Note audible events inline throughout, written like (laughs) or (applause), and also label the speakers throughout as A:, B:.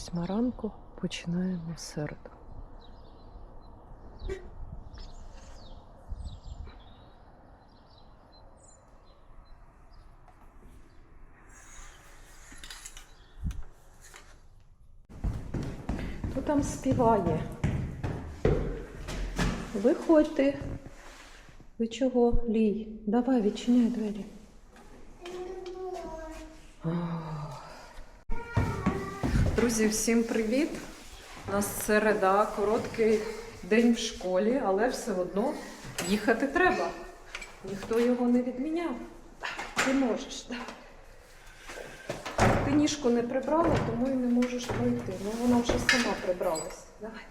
A: восьма ранку починаємо середу. Хто там співає? Виходьте. Ви чого, Лій? Давай, відчиняй двері. Друзі, всім привіт! У нас середа, короткий день в школі, але все одно їхати треба. Ніхто його не відміняв. Ти можеш. давай. Ти ніжку не прибрала, тому і не можеш пройти. Ну вона вже сама прибралась. Давай.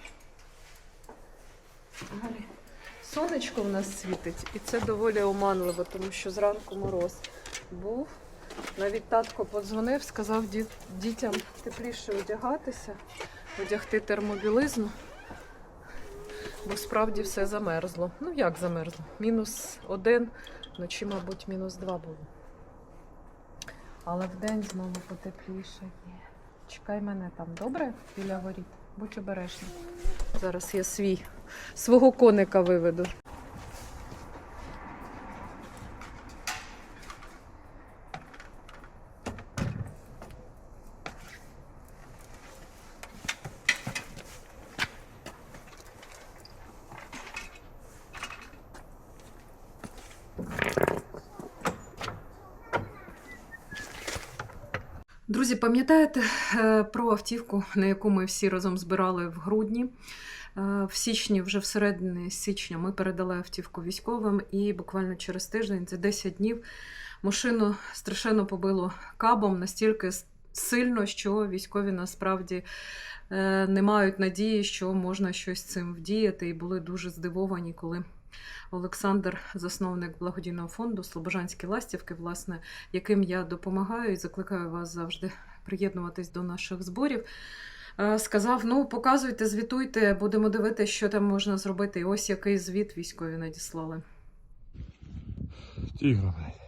A: Сонечко в нас світить, і це доволі оманливо, тому що зранку мороз був. Навіть татко подзвонив, сказав дітям тепліше одягатися, одягти термобілизну, бо справді все замерзло. Ну як замерзло? Мінус один, вночі, мабуть, мінус два було. Але вдень знову потепліше є. Чекай мене там, добре? Біля воріт. Будь обережний. Зараз я свій свого коника виведу. Друзі, пам'ятаєте е, про автівку, на яку ми всі разом збирали в грудні? Е, В січні, вже всередині січня, ми передали автівку військовим, і буквально через тиждень, за 10 днів, машину страшенно побило кабом настільки сильно, що військові насправді е, не мають надії, що можна щось цим вдіяти, і були дуже здивовані, коли. Олександр, засновник благодійного фонду Слобожанські ластівки, власне, яким я допомагаю і закликаю вас завжди приєднуватись до наших зборів. е, Сказав: ну, показуйте, звітуйте, будемо дивитися, що там можна зробити. І ось який звіт військові надіслали.
B: Тигра, блядь.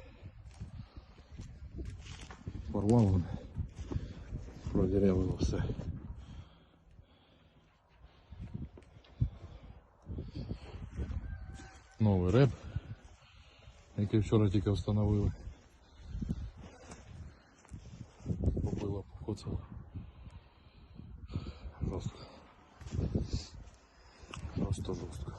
B: Порвал он. Продерял его все. Новий реп, який вчора тільки встановили. Побило, покоцало. Жорстко. Просто жорстко.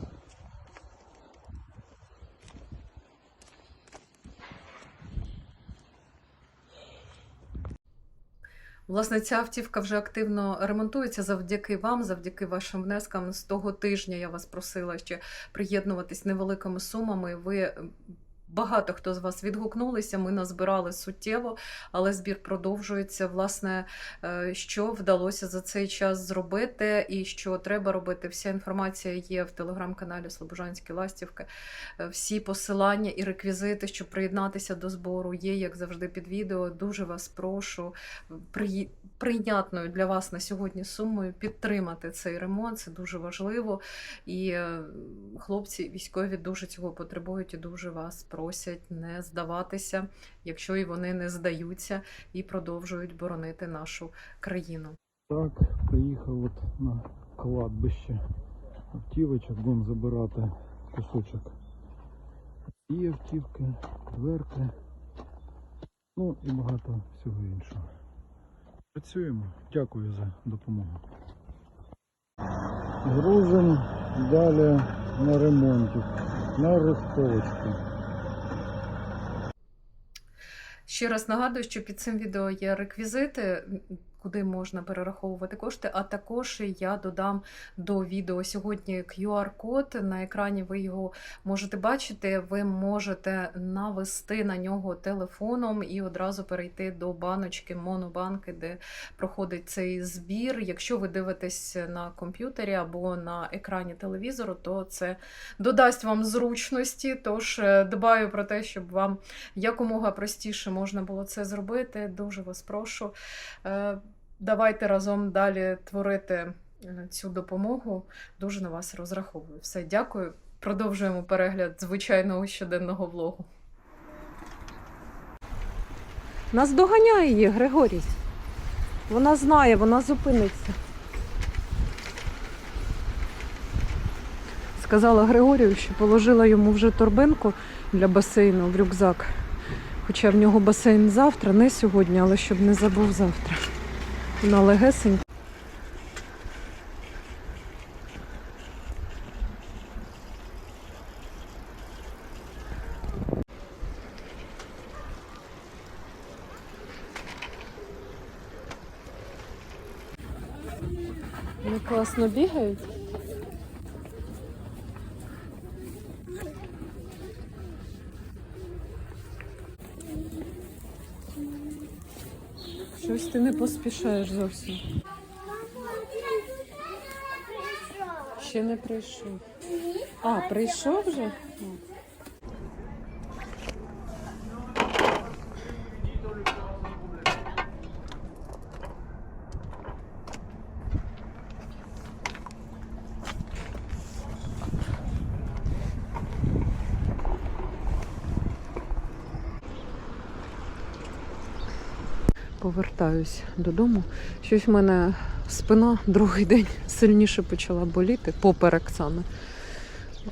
A: Власне, ця автівка вже активно ремонтується завдяки вам, завдяки вашим внескам. З того тижня я вас просила ще приєднуватись невеликими сумами. Ви багато хто з вас відгукнулися. Ми назбирали суттєво, але збір продовжується. Власне, е, що вдалося за цей час зробити, і що треба робити. Вся інформація є в телеграм-каналі Слобожанські Ластівки. Е, Всі посилання і реквізити, щоб приєднатися до збору, є як завжди під відео. Дуже вас прошу при... прийнятною для вас на сьогодні сумою підтримати цей ремонт. Це дуже важливо. І е, хлопці військові дуже цього потребують і дуже вас просять не здаватися, якщо і вони не здаються і продовжують боронити нашу країну.
B: Так, приїхав от на кладбище автівочок, будемо забирати кусочок. І автівки, дверки, ну і багато всього іншого. Працюємо. Дякую за допомогу. Грузимо далі на ремонті, на розполочку.
A: Ще раз нагадую, що під цим відео є реквізити, куди можна перераховувати кошти. А також я додам до відео сьогодні QR-код. На екрані ви його можете бачити. Ви можете навести на нього телефоном і одразу перейти до баночки Монобанки, де проходить цей збір. Якщо ви дивитесь на комп'ютері або на екрані телевізору, то це додасть вам зручності. Тож е, дбаю про те, щоб вам якомога простіше можна було це зробити. Дуже вас прошу. Давайте разом далі творити е, цю допомогу. Дуже на вас розраховую. Все, дякую. Продовжуємо перегляд звичайного щоденного влогу. Нас доганяє її, Григорій. Вона знає, вона зупиниться. Сказала Григорію, що положила йому вже торбинку для басейну в рюкзак. Хоча в нього басейн завтра, не сьогодні, але щоб не забув завтра. Вона легесенька. Вони класно бігають. Щось ти не поспішаєш зовсім. Ще не прийшов. А, прийшов вже? О. повертаюсь додому. Щось в мене спина другий день сильніше почала боліти, поперек саме.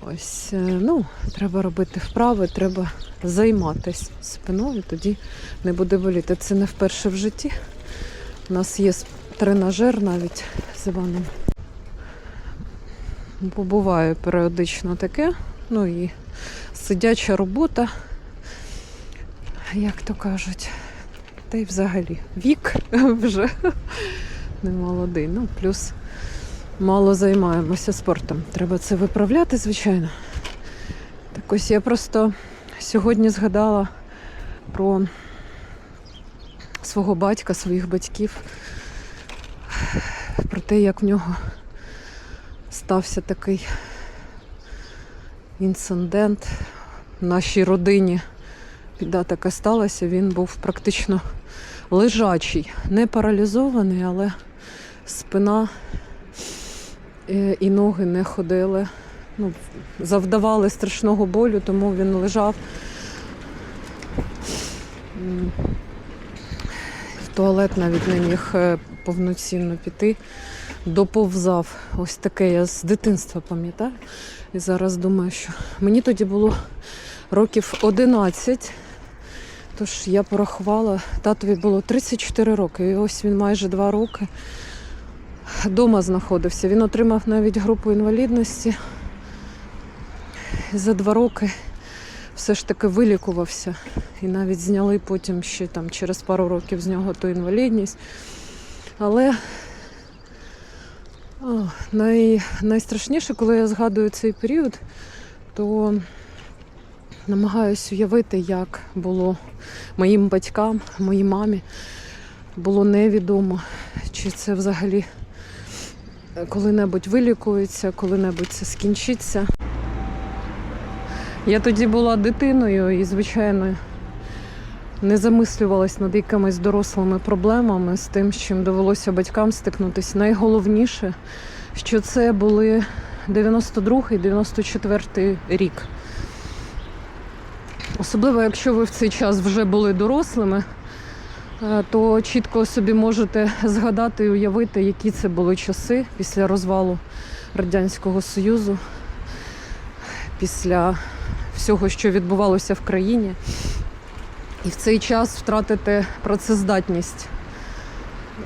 A: Ось, е, ну, треба робити вправи, треба займатися спиною, тоді не буде боліти. Це не вперше в житті. У нас є тренажер навіть з Іваном. Побуває періодично таке. Ну і сидяча робота, як то кажуть. Та й взагалі вік (laughs) вже не молодий. Ну, плюс мало займаємося спортом. Треба це виправляти, звичайно. Так ось я просто сьогодні згадала про свого батька, своїх батьків, про те, як в нього стався такий інцидент в нашій родині. Біда така сталася, він був практично лежачий, не паралізований, але спина е, і ноги не ходили. Ну, завдавали страшного болю, тому він лежав. В туалет навіть не міг е, повноцінно піти, доповзав. Ось таке я з дитинства пам'ятаю. І зараз думаю, що мені тоді було років 11. Тож я порахувала, татові було 34 роки, і ось він майже 2 роки вдома знаходився. Він отримав навіть групу інвалідності. За два роки все ж таки вилікувався. І навіть зняли потім ще там через пару років з нього ту інвалідність. Але о, най, найстрашніше, коли я згадую цей період, то намагаюся уявити, як було моїм батькам, моїй мамі. Було невідомо, чи це взагалі коли-небудь вилікується, коли-небудь це скінчиться. Я тоді була дитиною і, звичайно, не замислювалась над якимись дорослими проблемами з тим, з чим довелося батькам стикнутися. Найголовніше, що це були 92-94 рік. Особливо, якщо ви в цей час вже були дорослими, е, то чітко собі можете згадати і уявити, які це були часи після розвалу Радянського Союзу, після всього, що відбувалося в країні. І в цей час втратити працездатність.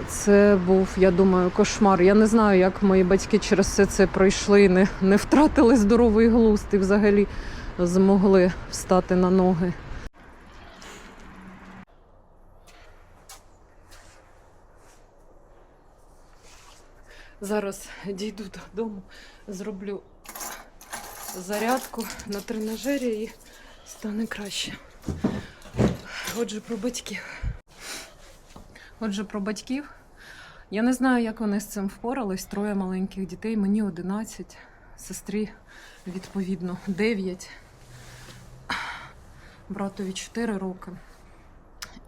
A: Це був, я думаю, кошмар. Я не знаю, як мої батьки через все це пройшли, не, не втратили здоровий глузд і взагалі змогли встати на ноги. Зараз дійду додому, зроблю зарядку на тренажері і стане краще. Отже, про батьків. Отже, про батьків. Я не знаю, як вони з цим впорались. Троє маленьких дітей, мені 11, сестрі відповідно 9, братові 4 роки.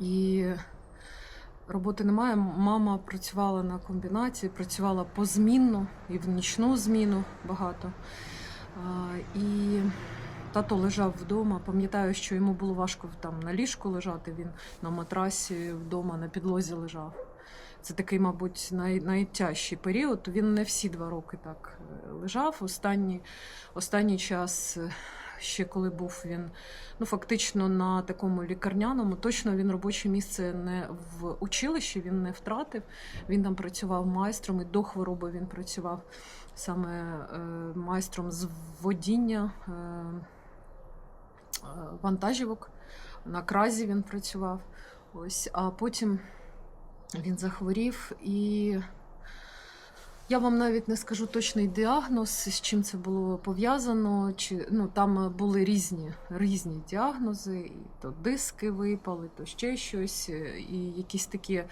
A: І роботи немає. Мама працювала на комбінаті, працювала позмінно і в нічну зміну багато. І тато лежав вдома. Пам'ятаю, що йому було важко там на ліжку лежати. Він на матрасі вдома на підлозі лежав. Це такий, мабуть, най, найтяжчий період. Він не всі два роки так е, лежав. Останній, останній час, е, ще коли був він ну, фактично на такому лікарняному, точно він робоче місце не в училищі, він не втратив. Він там працював майстром, і до хвороби він працював саме е, майстром з водіння е, е, вантажівок. На кразі він працював. Ось, а потім він захворів і. Я вам навіть не скажу точний діагноз, з чим це було пов'язано. Чи ну там були різні, різні діагнози, і то диски випали, то ще щось, е, і якісь такі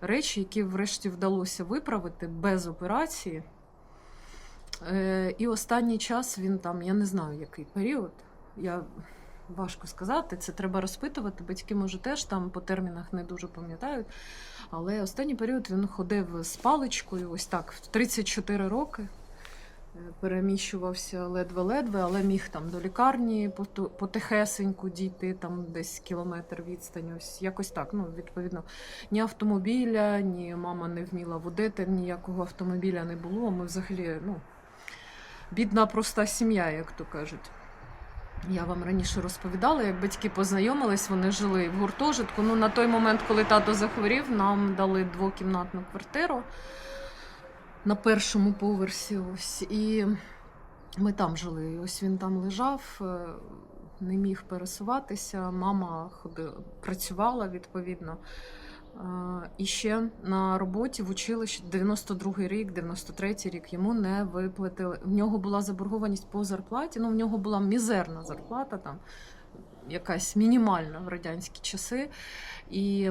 A: речі, які врешті вдалося виправити без операції. Е, і останній час він там, я не знаю, який період. Я важко сказати, це треба розпитувати. Батьки, може, теж там по термінах не дуже пам'ятають. Але останній період він ходив з паличкою, ось так, в 34 роки. Е, Переміщувався ледве-ледве, але міг там до лікарні потихесеньку дійти, там десь кілометр відстань. Ось якось так. Ну, відповідно, ні автомобіля, ні мама не вміла водити, ніякого автомобіля не було. Ми взагалі, ну, бідна проста сім'я, як то кажуть. Я вам раніше розповідала, як батьки познайомились, вони жили в гуртожитку. Ну, на той момент, коли тато захворів, нам дали двокімнатну квартиру на першому поверсі. Ось. І ми там жили. І ось він там лежав, е, не міг пересуватися. Мама ходила, працювала відповідно. І ще на роботі в училищі 92-й рік, 93-й рік йому не виплатили. В нього була заборгованість по зарплаті. Ну, в нього була мізерна зарплата, там якась мінімальна в радянські часи. І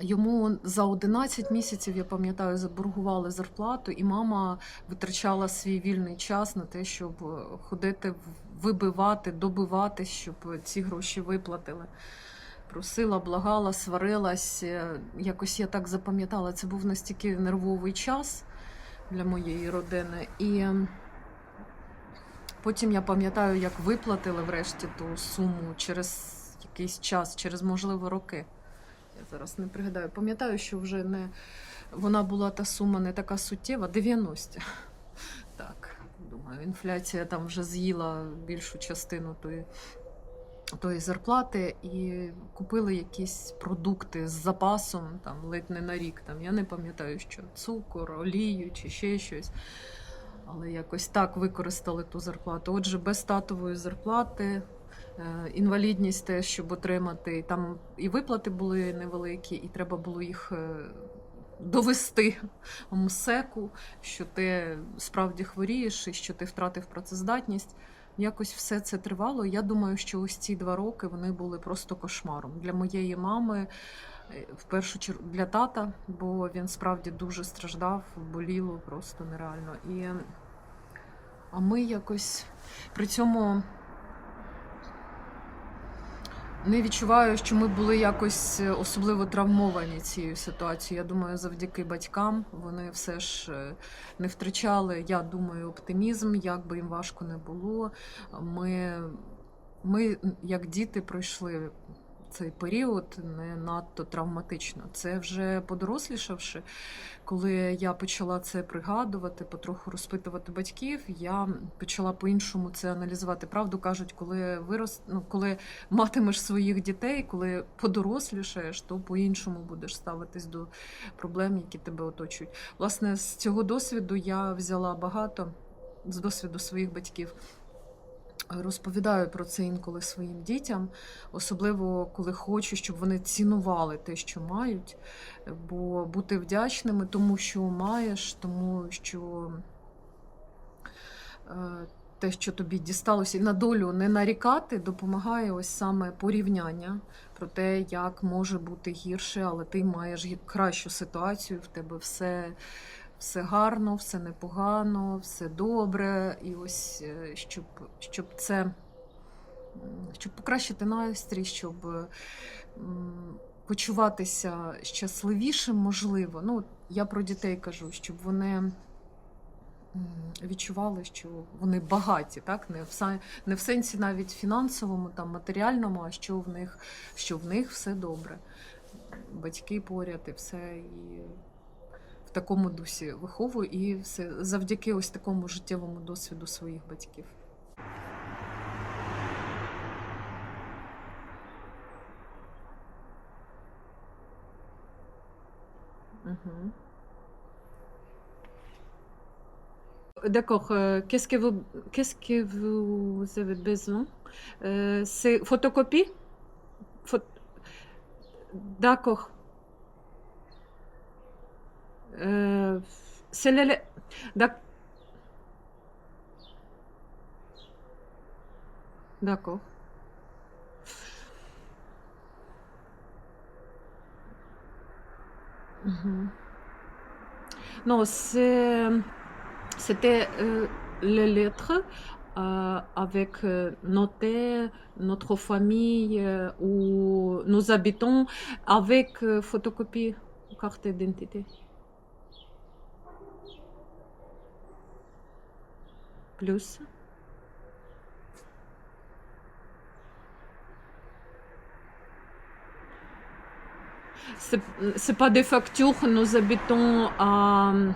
A: йому за 11 місяців, я пам'ятаю, заборгували зарплату, і мама витрачала свій вільний час на те, щоб ходити, вибивати, добивати, щоб ці гроші виплатили просила, благала, сварилась. Е, Якось я так запам'ятала, це був настільки нервовий час для моєї родини. І ем, потім я пам'ятаю, як виплатили врешті ту суму через якийсь час, через, можливо, роки. Я зараз не пригадаю. Пам'ятаю, що вже не вона була та сума не така суттєва, 90. Так, думаю, інфляція там вже з'їла більшу частину тої тої зарплати і купили якісь продукти з запасом, там ледь не на рік. Там я не пам'ятаю, що цукор, олію чи ще щось. Але якось так використали ту зарплату. Отже, без татової зарплати, е, інвалідність теж, щоб отримати. Там і виплати були невеликі, і треба було їх е, довести МСЕКу, що ти справді хворієш і що ти втратив працездатність. Якось все це тривало. Я думаю, що ось ці два роки вони були просто кошмаром для моєї мами, е, в першу чергу для тата, бо він справді дуже страждав, боліло просто нереально. І а ми якось при цьому не відчуваю, що ми були якось е, особливо травмовані цією ситуацією. Я думаю, завдяки батькам вони все ж е, не втрачали, я думаю, оптимізм, як би їм важко не було. Ми, ми як діти, пройшли цей період не надто травматично. Це вже подорослішавши, коли я почала це пригадувати, потроху розпитувати батьків, я почала по-іншому це аналізувати. Правду кажуть, коли вирос, ну, коли матимеш своїх дітей, коли подорослішаєш, то по-іншому будеш ставитись до проблем, які тебе оточують. Власне, з цього досвіду я взяла багато з досвіду своїх батьків. Розповідаю про це інколи своїм дітям, особливо коли хочу, щоб вони цінували те, що мають, бо бути вдячними тому, що маєш, тому що е, те, що тобі дісталося, і на долю не нарікати, допомагає ось саме порівняння про те, як може бути гірше, але ти маєш кращу ситуацію, в тебе все все гарно, все непогано, все добре. І ось е, щоб, щоб це щоб покращити настрій, щоб почуватися щасливішим, можливо. Ну, я про дітей кажу, щоб вони відчували, що вони багаті, так? Не в, не в сенсі навіть фінансовому, там, матеріальному, а що в них, що в них все добре. батьки поряд і все. І такому дусі виховую і все завдяки ось такому життєвому досвіду своїх батьків. Mhm. D'accord. euh, qu'est-ce que vous qu'est-ce que vous avez besoin Euh, C'est photocopie Pho- D'accord. Euh, c'est D'accord. Mhm. Non, c'est c'était euh, les lettres euh, avec euh, noté notre famille où nous habitons avec photocopie carte d'identité. Plus. C'est pas des factures, nous habitons à hum,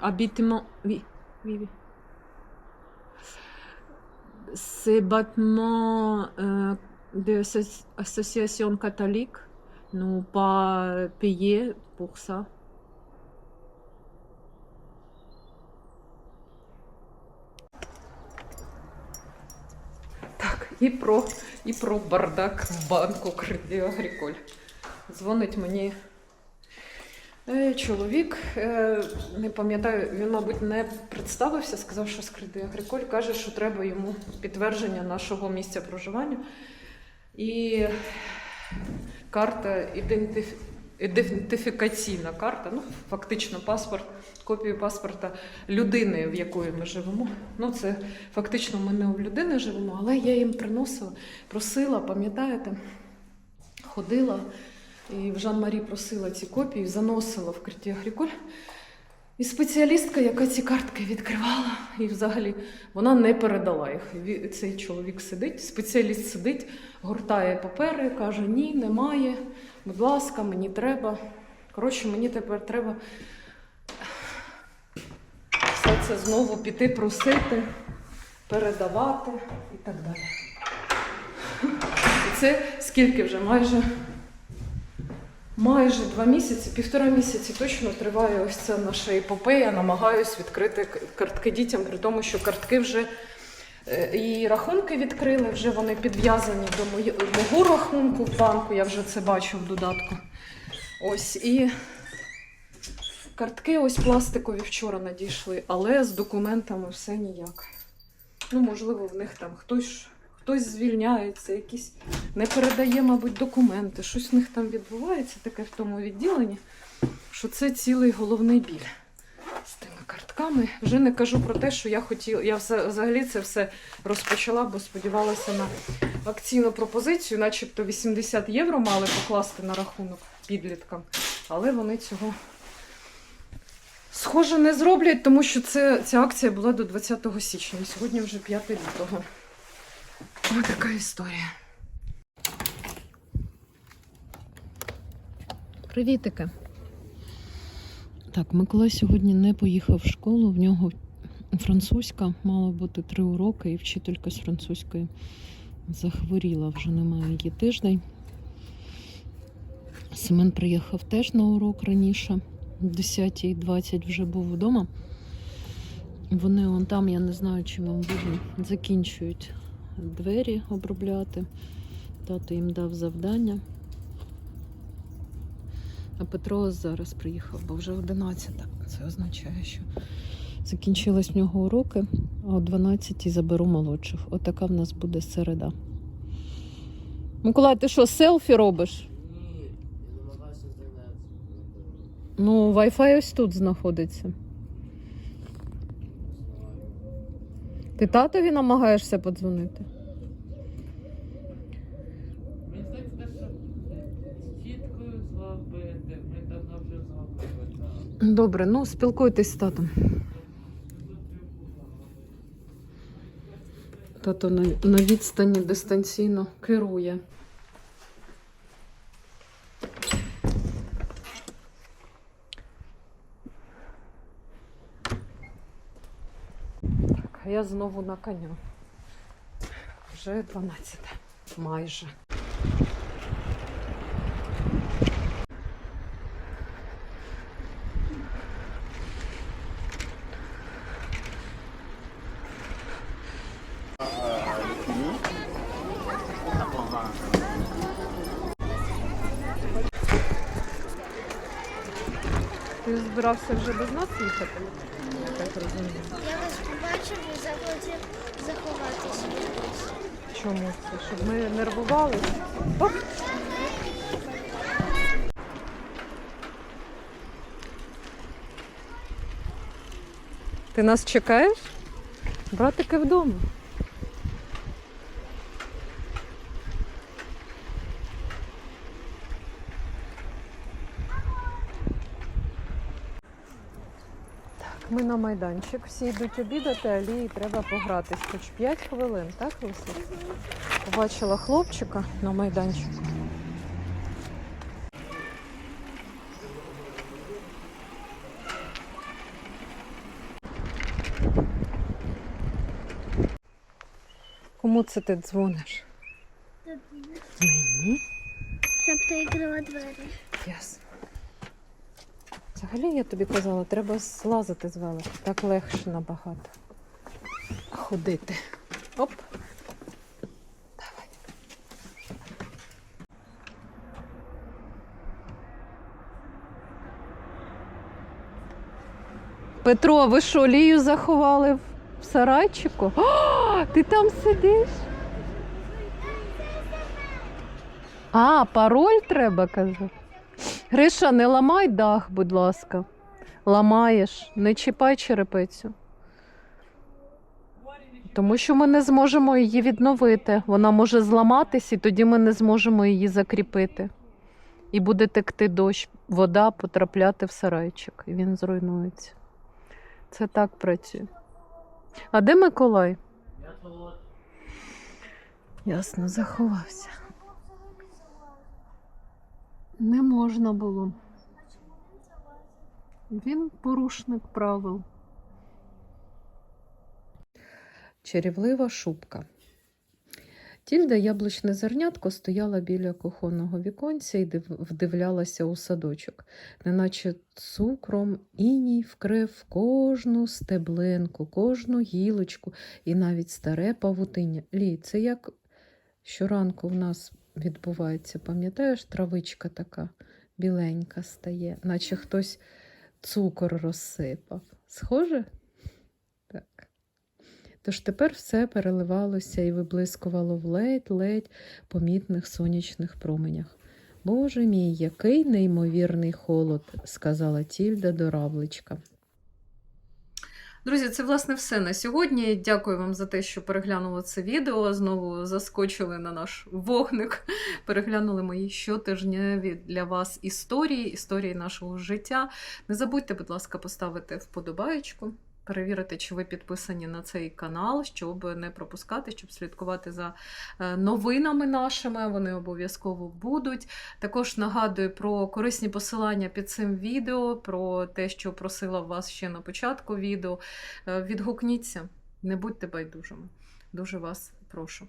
A: habitement. Oui, oui, oui. Ces bâtiments euh, de l'asso- association catholique n'ont pas payé pour ça. І про, і про бардак в банку Кредит Агріколь. Дзвонить мені е, чоловік, е, не пам'ятаю, він, мабуть, не представився, сказав, що з Агріколь, каже, що треба йому підтвердження нашого місця проживання. І карта ідентиф... ідентифікаційна карта, ну, фактично паспорт, копію паспорта людини, в якої ми живемо. Ну, це фактично ми не у людини живемо, але я їм приносила, просила, пам'ятаєте, ходила. І в Жан-Марі просила ці копії, заносила в Кредит Агріколь. І спеціалістка, яка ці картки відкривала, і взагалі вона не передала їх. Цей чоловік сидить, спеціаліст сидить, гортає папери, каже: ні, немає. Будь ласка, мені треба. Коротше, мені тепер треба все це знову піти просити, передавати і так далі. І це скільки вже майже майже два місяці, півтора місяці точно триває ось ця наша епопея. Намагаюсь відкрити картки дітям, при тому, що картки вже і рахунки відкрили, вже вони підв'язані до мого рахунку в банку. Я вже це бачу в додатку. Ось і картки ось пластикові вчора надійшли, але з документами все ніяк. Ну, можливо, в них там хтось, хтось звільняється, якісь не передає, мабуть, документи. Щось в них там відбувається таке в тому відділенні, що це цілий головний біль з тими картками. Вже не кажу про те, що я хотіла. Я все- взагалі це все розпочала, бо сподівалася на акційну пропозицію, начебто 80 євро мали покласти на рахунок підліткам, але вони цього. Схоже, не зроблять, тому що це, ця акція була до 20 січня. Сьогодні вже 5 лютого. Ось така історія. Привітики. Так, Миколай сьогодні не поїхав в школу. В нього французька, мало бути три уроки, і вчителька з французької захворіла, вже немає її тиждень. Семен приїхав теж на урок раніше, о 10.20 вже був вдома. Вони вон там, я не знаю, чи вам видно, закінчують двері обробляти. Тато їм дав завдання. А Петро зараз приїхав, бо вже 11. Це означає, що закінчились в нього уроки, а о 12 заберу молодших. Отака в нас буде середа. Миколай, ти що, селфі робиш?
C: Ні, я намагаюся.
A: Ну, Wi-Fi ось тут знаходиться. Ти татові намагаєшся подзвонити? Добре, ну спілкуйтесь з татом. Тато на, на відстані дистанційно керує. Так, а я знову на коню. Вже 12 майже. Збирався вже без нас їхати? Я так розумію.
D: Я вас побачив і захотів заховатися.
A: Чому це? Щоб ми нервували? Оп! Ти нас чекаєш? Братики вдома. Ми на майданчик. Всі йдуть обідати, а Лії треба погратись. Хоч 5 хвилин, так, Лисик? Побачила хлопчика на майданчику. Кому це ти дзвониш? Мені?
D: Щоб ти відкрила двері.
A: Ясно. Взагалі я тобі казала, треба злазити з велика. Так легше набагато. Ходити. Оп. Давай. Петро, ви що, Лію заховали в сарайчику? О, ти там сидиш? А, пароль треба казати. Гриша, не ламай дах, будь ласка. Ламаєш, не чіпай черепицю. Тому що ми не зможемо її відновити. Вона може зламатись, і тоді ми не зможемо її закріпити. І буде текти дощ, вода потрапляти в сарайчик, і він зруйнується. Це так працює. А де Миколай? Ясно, заховався. Не можна було. Він порушник правил. Чарівлива шубка. Тільда яблучне зернятко стояла біля кухонного віконця і вдивлялася у садочок, неначе цукром іній вкрив кожну стеблинку, кожну гілочку і навіть старе павутиння. Лі, це як щоранку в нас відбувається, пам'ятаєш, травичка така біленька стає, наче хтось цукор розсипав. Схоже? Так. Тож тепер все переливалося і виблискувало в ледь-ледь помітних сонячних променях. Боже мій, який неймовірний холод, сказала Тільда до равличка. Друзі, це власне все на сьогодні. Дякую вам за те, що переглянули це відео. Знову заскочили на наш вогник, (laughs) переглянули мої щотижневі для вас історії, історії нашого життя. Не забудьте, будь ласка, поставити вподобаєчку. Перевірити, чи ви підписані на цей канал, щоб не пропускати, щоб слідкувати за е, новинами нашими. Вони обов'язково будуть. Також нагадую про корисні посилання під цим відео, про те, що просила вас ще на початку відео. Е, Відгукніться, не будьте байдужими. Дуже вас прошу.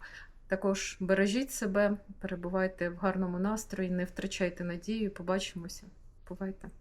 A: Також бережіть себе, перебувайте в гарному настрої, не втрачайте надію. Побачимося. Бувайте!